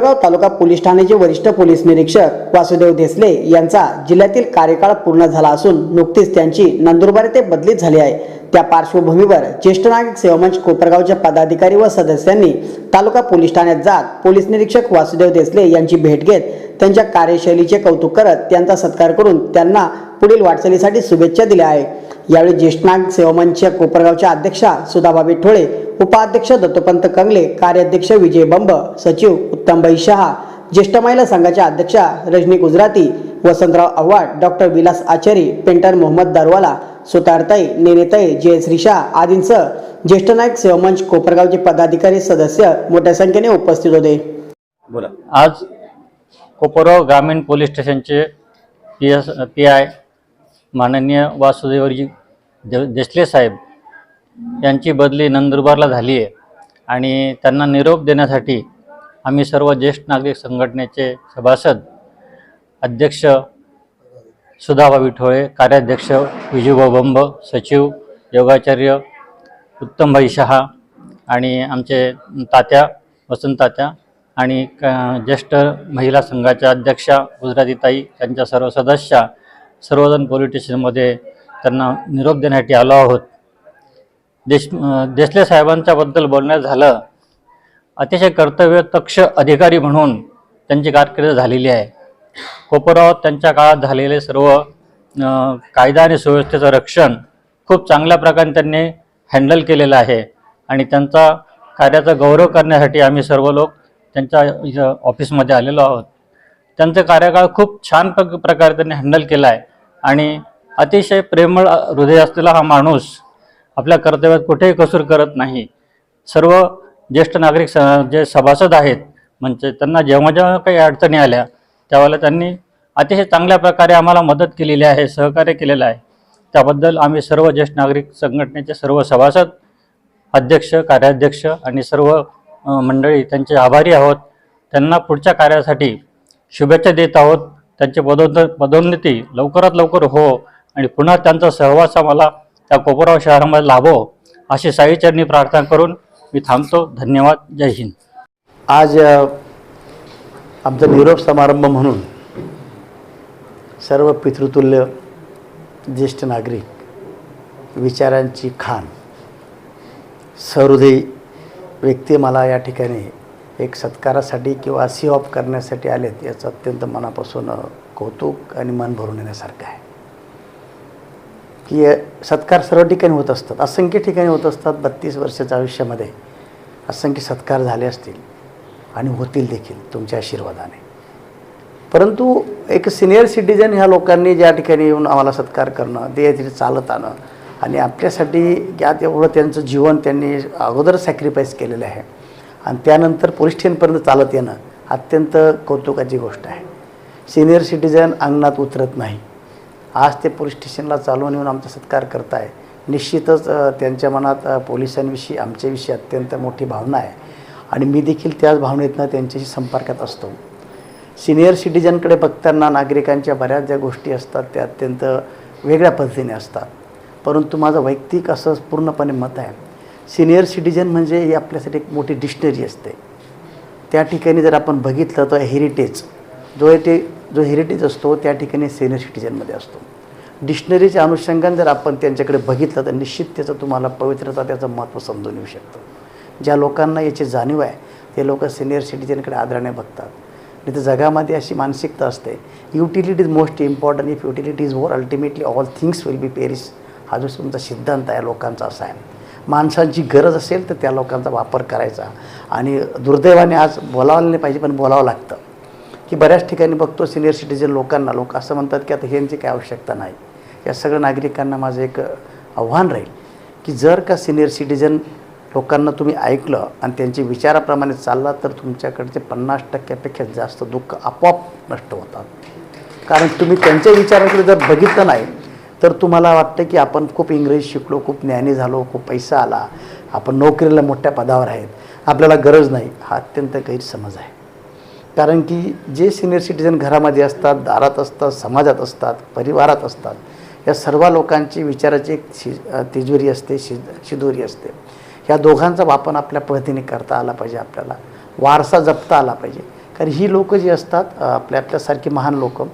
कोपरगाव तालुका police ठाण्याचे वरिष्ठ police निरीक्षक वासुदेव देसले यांचा जिल्ह्यातील कार्यकाळ पूर्ण झाला असून नुकतीच त्यांची नंदुरबार येथे बदली झाली आहे. त्या पार्श्वभूमीवर ज्येष्ठ नागरिक सेवामंच कोपरगावच्या पदाधिकारी व सदस्यांनी तालुका पोलीस ठाण्यात जात पोलीस निरीक्षक वासुदेव देसले यांची भेट घेत त्यांच्या कार्यशैलीचे कौतुक करत त्यांचा सत्कार करून त्यांना पुढील वाटचालीसाठी शुभेच्छा दिल्या आहे यावेळी ज्येष्ठ नागरिक सेवामंचच्या कोपरगावच्या अध्यक्षा सुधाबाबी ठोळे उपाध्यक्ष दत्तोपंत कंगले कार्याध्यक्ष विजय बंब सचिव उत्तमबाई शहा ज्येष्ठ महिला संघाच्या अध्यक्षा रजनी गुजराती वसंतराव आव्हाड डॉक्टर विलास आचारी पेंटर मोहम्मद दारवाला सुतारताई नेनेताई जयश्री शाह आदींसह ज्येष्ठ नायक सेवामंच कोपरगावचे पदाधिकारी सदस्य मोठ्या संख्येने उपस्थित होते. बोला. आज कोपरगाव ग्रामीण पोलीस स्टेशनचे पी एस पी आय माननीय वासुदेवजी दे देसले साहेब यांची बदली नंदुरबारला झाली आहे. आणि त्यांना निरोप देण्यासाठी आम्ही सर्व ज्येष्ठ नागरिक संघटनेचे सभासद अध्यक्ष सुधाबा विठोळे कार्याध्यक्ष विजूभाऊ बंब सचिव योगाचार्य उत्तमभाई शहा आणि आमचे तात्या वसंत तात्या आणि क- ज्येष्ठ महिला संघाच्या अध्यक्षा गुजरातीताई त्यांच्या सर्व सदस्या सर्वजण पोलीस स्टेशनमध्ये त्यांना निरोप देण्यासाठी आलो आहोत. देश देसले साहेबांच्याबद्दल बोलण्यात झालं. अतिशय कर्तव्य तक्ष अधिकारी म्हणून त्यांची कारकीर्द झालेली आहे. कोपराव त्यांच्या काळात झालेले सर्व कायदा आणि सुव्यवस्थेचं रक्षण खूप चांगल्या प्रकारे त्यांनी हँडल केलेलं आहे. आणि त्यांचा कार्याचा गौरव करण्यासाठी आम्ही सर्व लोक त्यांच्या ऑफिसमध्ये आलेलो आहोत. त्यांचा कार्यकाळ खूप छान प्रकारे त्यांनी हँडल केला आहे. आणि अतिशय प्रेमळ हृदय असलेला हा माणूस आपल्या कर्तव्यात कुठेही कसूर करत नाही. सर्व ज्येष्ठ नागरिक स जे सभासद आहेत म्हणजे त्यांना जेव्हा जेव्हा काही अडचणी आल्या त्यावेळेला त्यांनी अतिशय चांगल्या प्रकारे आम्हाला मदत केलेली आहे सहकार्य केलेलं आहे. त्याबद्दल आम्ही सर्व ज्येष्ठ नागरिक संघटनेचे सर्व सभासद अध्यक्ष कार्याध्यक्ष आणि सर्व मंडळी त्यांचे आभारी आहोत. त्यांना पुढच्या कार्यासाठी शुभेच्छा देत आहोत. त्यांची पदोन्न पदोन्नती लवकरात लवकर हो आणि पुन्हा त्यांचा सहवास आम्हाला त्या कोपराव शहरामध्ये लाभो अशी साईचरणी प्रार्थना करून मी थांबतो. धन्यवाद. जय हिंद. आज आमचा निरोप समारंभ म्हणून सर्व पितृतुल्य ज्येष्ठ नागरिक विचारांची खाण सहृदयी व्यक्ती मला या ठिकाणी एक सत्कारासाठी किंवा सी ऑफ करण्यासाठी आलेत याचं अत्यंत मनापासून कौतुक आणि मन भरून येण्यासारखं आहे. की सत्कार सर्व ठिकाणी होत असतात. असंख्य ठिकाणी होत असतात बत्तीस वर्षाच्या आयुष्यामध्ये. असंख्य सत्कार झाले असतील आणि होतील देखील तुमच्या आशीर्वादाने. परंतु एक सिनियर सिटीजन ह्या लोकांनी ज्या ठिकाणी येऊन आम्हाला सत्कार करणं ते तिथे चालत आणं आणि आपल्यासाठी यात एवढं त्यांचं जीवन त्यांनी अगोदर सॅक्रिफाईस केलेलं आहे आणि त्यानंतर पोलीस स्टेशनपर्यंत चालत येणं अत्यंत कौतुकाची गोष्ट आहे. सिनियर सिटीजन अंगणात उतरत नाही. आज ते पोलीस स्टेशनला चालवून येऊन आमचा सत्कार करताय. निश्चितच त्यांच्या मनात पोलिसांविषयी आमच्याविषयी अत्यंत मोठी भावना आहे. आणि मी देखील त्याच भावनेतनं त्यांच्याशी संपर्कात असतो. सिनियर सिटीजनकडे बघताना नागरिकांच्या बऱ्याच ज्या गोष्टी असतात त्या अत्यंत वेगळ्या पद्धतीने असतात. परंतु माझं वैयक्तिक असं पूर्णपणे मत आहे. सिनियर सिटीजन म्हणजे ही आपल्यासाठी एक मोठी डिक्शनरी असते. त्या ठिकाणी जर आपण बघितलं तर हेरिटेज जो ते जो हेरिटेज असतो त्या ठिकाणी सिनियर सिटीजनमध्ये असतो. डिक्शनरीच्या अनुषंगाने जर आपण त्यांच्याकडे बघितलं तर निश्चित त्याचं तुम्हाला पवित्रता त्याचं महत्त्व समजून येऊ शकतं. ज्या लोकांना याची जाणीव आहे ते लोक सिनियर सिटीजनकडे आदराने बघतात. नाही तर जगामध्ये अशी मानसिकता असते utility is most important if utility is more ultimately all things will be perish हा जो तुमचा सिद्धांत आहे लोकांचा असा आहे. माणसांची गरज असेल तर त्या लोकांचा वापर करायचा. आणि दुर्दैवाने आज बोलावलं नाही पाहिजे पण बोलावं लागतं. की बऱ्याच ठिकाणी बघतो सिनियर सिटीजन लोकांना लोक असं म्हणतात की आता ह्यांची काय आवश्यकता नाही. या सगळ्या नागरिकांना माझं एक आव्हान राहील की जर का सिनियर सिटीजन लोकांना तुम्ही ऐकलं आणि त्यांच्या विचाराप्रमाणे चालला तर तुमच्याकडचे पन्नास टक्क्यापेक्षा जास्त दुःख आपोआप नष्ट होतात. कारण तुम्ही त्यांच्या विचाराकडे जर बघितलं नाही तर तुम्हाला वाटतं की आपण खूप इंग्रजी शिकलो खूप ज्ञानी झालो खूप पैसा आला आपण नोकरीला मोठ्या पदावर आहेत. आपल्याला गरज नाही. हा अत्यंत गैरसमज आहे. कारण की जे सिनियर सिटीजन घरामध्ये असतात दारात असतात समाजात असतात परिवारात असतात या सर्व लोकांची विचाराची एक शि तिजोरी असते शि शिदोरी असते. ह्या दोघांचा वापर आपल्या पद्धतीने करता आला पाहिजे आपल्याला. वारसा जपता आला पाहिजे. कारण ही लोकं जी असतात आपल्या आपल्यासारखी महान लोकं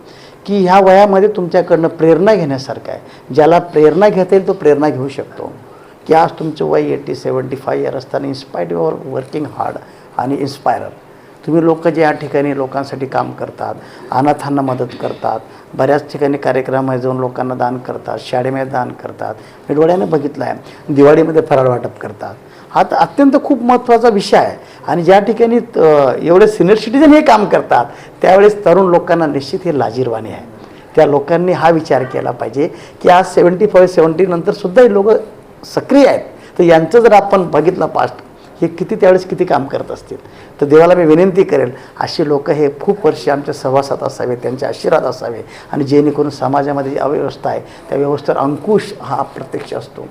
की ह्या वयामध्ये तुमच्याकडनं प्रेरणा घेण्यासारखं आहे. ज्याला प्रेरणा घेता येईल तो प्रेरणा घेऊ शकतो. की आज तुमचं वय एटी सेवन्टी फाय इयर असताना इन्स्पायर्ड युअर वर्किंग हार्ड आणि इन्स्पायरर तुम्ही लोक जे या ठिकाणी लोकांसाठी काम करतात अनाथांना मदत करतात बऱ्याच ठिकाणी कार्यक्रमामध्ये जाऊन लोकांना दान करतात शाळेमध्ये दान करतात मी डोळ्याने बघितलं आहे दिवाळीमध्ये फराळ वाटप करतात. हा तर अत्यंत खूप महत्त्वाचा विषय आहे. आणि ज्या ठिकाणी एवढे सिनियर सिटीजन हे काम करतात त्यावेळेस तरुण लोकांना निश्चित हे लाजीरवाणी आहे. त्या लोकांनी हा विचार केला पाहिजे की आज सेवन्टी फाईव्ह सेवन्टी नंतर सुद्धा हे लोक सक्रिय आहेत. तर यांचं जर आपण बघितलं पास्ट हे किती त्यावेळेस किती काम करत असतील. तर देवाला मी विनंती करेन अशी लोक हे खूप वर्षे आमच्या सहवासात असावे त्यांचे आशीर्वाद असावे. आणि जेणेकरून समाजामध्ये जी अव्यवस्था आहे त्या व्यवस्थेवर अंकुश हा अप्रत्यक्ष असतो.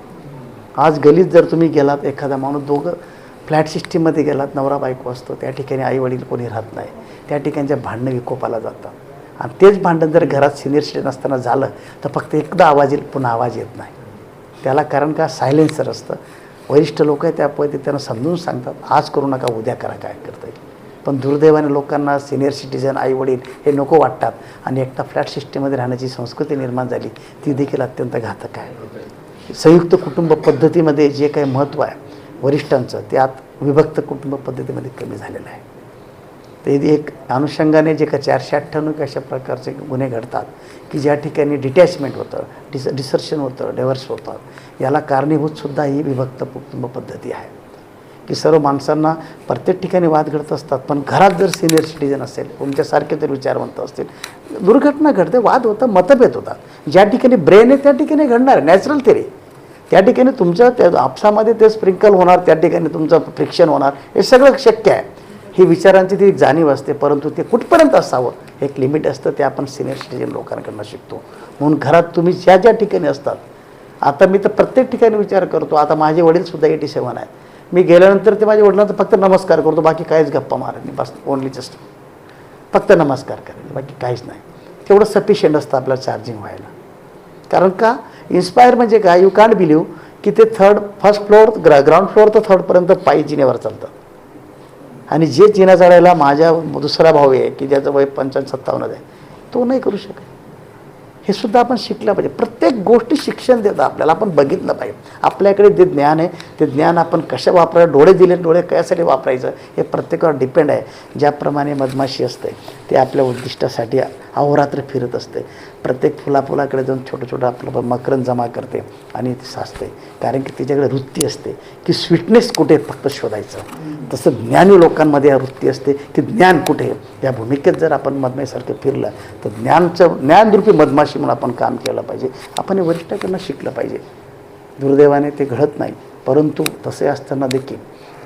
आज गलीत जर तुम्ही गेलात एखादा माणूस दोघं फ्लॅट सिस्टीममध्ये गेलात नवरा बायको असतो त्या ठिकाणी आई वडील कोणी राहत नाही. त्या ठिकाणच्या भांडणं विकोपाला जातात. आणि तेच भांडण जर घरात सिनियर सिटीजन असताना झालं तर फक्त एकदा आवाज येईल पुन्हा आवाज येत नाही. त्याला कारण का? सायलेन्सर असतं. वरिष्ठ लोक आहे त्या पद्धती त्यांना समजून सांगतात आज करू नका उद्या करा काय करता येईल पण दुर्दैवाने लोकांना सिनियर सिटीजन आई वडील हे नको वाटतात आणि एकटा फ्लॅट सिस्टीममध्ये राहण्याची संस्कृती निर्माण झाली ती देखील अत्यंत घातक आहे. संयुक्त कुटुंब पद्धतीमध्ये जे काही महत्त्व आहे वरिष्ठांचं ते आत विभक्त कुटुंब पद्धतीमध्ये कमी झालेलं आहे. ते एक अनुषंगाने जे का चारशे अठ्ठ्याण्णव अशा प्रकारचे गुन्हे घडतात की ज्या ठिकाणी डिटॅचमेंट होतं डिस डिसर्शन होतं डिव्हर्स होतात याला कारणीभूतसुद्धा ही विभक्त कुटुंब पद्धती आहे. की सर्व माणसांना प्रत्येक ठिकाणी वाद घडत असतात पण घरात जर सिनियर सिटीजन असेल तुमच्यासारखे जर विचारवंत असतील दुर्घटना घडते वाद होतं मतभेद होतात ज्या ठिकाणी ब्रेन आहे त्या ठिकाणी घडणार नॅचरल थेरी त्या ठिकाणी तुमच्या त्या आपसामध्ये ते स्प्रिंकल होणार त्या ठिकाणी तुमचं फ्रिक्शन होणार हे सगळं शक्य आहे. ही विचारांची ती जाणीव असते परंतु ते कुठपर्यंत असावं? एक लिमिट असतं ते आपण सिनियर सिटीजन लोकांकडनं शिकतो. म्हणून घरात तुम्ही ज्या ज्या ठिकाणी असतात आता मी तर प्रत्येक ठिकाणी विचार करतो आता माझे वडीलसुद्धा एटी सेवन आहेत. मी गेल्यानंतर ते माझ्या वडिलांचा फक्त नमस्कार करतो बाकी काहीच गप्पा मारत नाही बस ओनली जस्ट फक्त नमस्कार करेल बाकी काहीच नाही. तेवढं सफिशियंट असतं आपल्याला चार्जिंग व्हायला. कारण का? इन्स्पायर म्हणजे काय? यू कांट बिलीव की ते third first floor gra ground floor तर थर्डपर्यंत पायी जिनेवर चालतात. आणि जे जिना चढायला माझ्या दुसरा भाऊ आहे की ज्याचं वय पंचावन्न सत्तावन्न आहे तो नाही करू शकत. हे सुद्धा आपण शिकलं पाहिजे. प्रत्येक गोष्टी शिक्षण देतं आपल्याला. आपण बघितलं पाहिजे. आपल्याकडे जे ज्ञान आहे ते ज्ञान आपण कशा वापरायचं डोळे दिले डोळे कशासाठी वापरायचं हे प्रत्येकावर डिपेंड आहे. ज्याप्रमाणे मधमाशी असते ते आपल्या उद्दिष्टासाठी अहोरात्र फिरत असते. प्रत्येक फुलाफुलाकडे जाऊन छोटं छोटं आपलं मकरंद जमा करते आणि ते साचते. कारण की तिच्याकडे वृत्ती असते की स्वीटनेस कुठे फक्त शोधायचं. तसं ज्ञानी लोकांमध्ये या वृत्ती असते की ज्ञान कुठे या भूमिकेत जर आपण मधमेसारखं फिरलं तर ज्ञानचं ज्ञानरूपी मधमाशी म्हणून आपण काम केलं पाहिजे. आपण हे वरिष्ठाकडनं शिकलं पाहिजे. दुर्दैवाने ते घडत नाही. परंतु तसे असताना देखील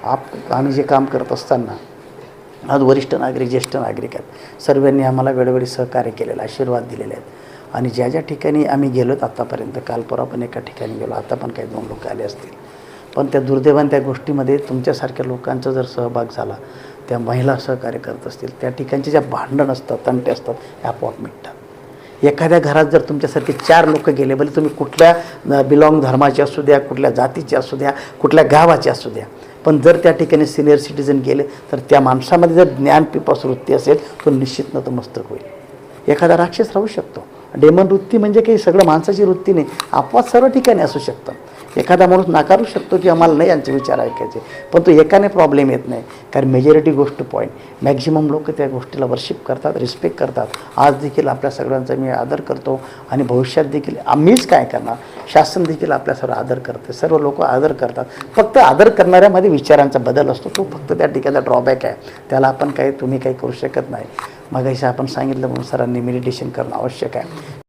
आप आम्ही जे काम करत असताना आज वरिष्ठ नागरिक ज्येष्ठ नागरिक आहेत. सर्वांनी आम्हाला वेळोवेळी सहकार्य केलेलं आशीर्वाद दिलेले आहेत. आणि ज्या ज्या ठिकाणी आम्ही गेलो आत्तापर्यंत काल परवा पण एका ठिकाणी गेलो आता पण काही दोन लोक आले असतील. पण त्या दुर्दैवाने त्या गोष्टीमध्ये तुमच्यासारख्या लोकांचा जर सहभाग झाला त्या महिला सहकार्य करत असतील त्या ठिकाणचे ज्या भांडण असतात तंटे असतात हे आपोआप मिटतात. एखाद्या घरात जर तुमच्यासारखे चार लोक गेले भले तुम्ही कुठल्या बिलॉंग धर्माचे असू द्या कुठल्या जातीचे असू द्या कुठल्या गावाचे असू द्या पण जर त्या ठिकाणी सिनियर सिटीजन गेले तर त्या माणसामध्ये जर ज्ञान पिपास वृत्ती असेल तो निश्चित नतमस्तक होईल. एखादा राक्षस राहू शकतो. डेमन वृत्ती म्हणजे काही सगळं माणसाची वृत्ती नाही. अपवाद सर्व ठिकाणी असू शकतं एखादा माणूस नाकारू शकतो की आम्हाला नाही यांचे विचार ऐकायचे. पण तो एकाने प्रॉब्लेम येत नाही. कारण मेजॉरिटी गोष्ट पॉईंट मॅक्झिमम लोक त्या गोष्टीला वर्शिप करतात रिस्पेक्ट करतात. आज देखील आपल्या सगळ्यांचा मी आदर करतो आणि भविष्यात देखील आम्हीच काय करणार? शासन देखील आपल्या सर्व आदर करते. सर्व लोक आदर करतात. फक्त आदर करणाऱ्यामध्ये विचारांचा बदल असतो. तो फक्त त्या ठिकाणचा ड्रॉबॅक आहे. त्याला आपण काही तुम्ही काही करू शकत नाही. मगाशी आपण सांगितलं म्हणून सरांनी मेडिटेशन करणं आवश्यक आहे.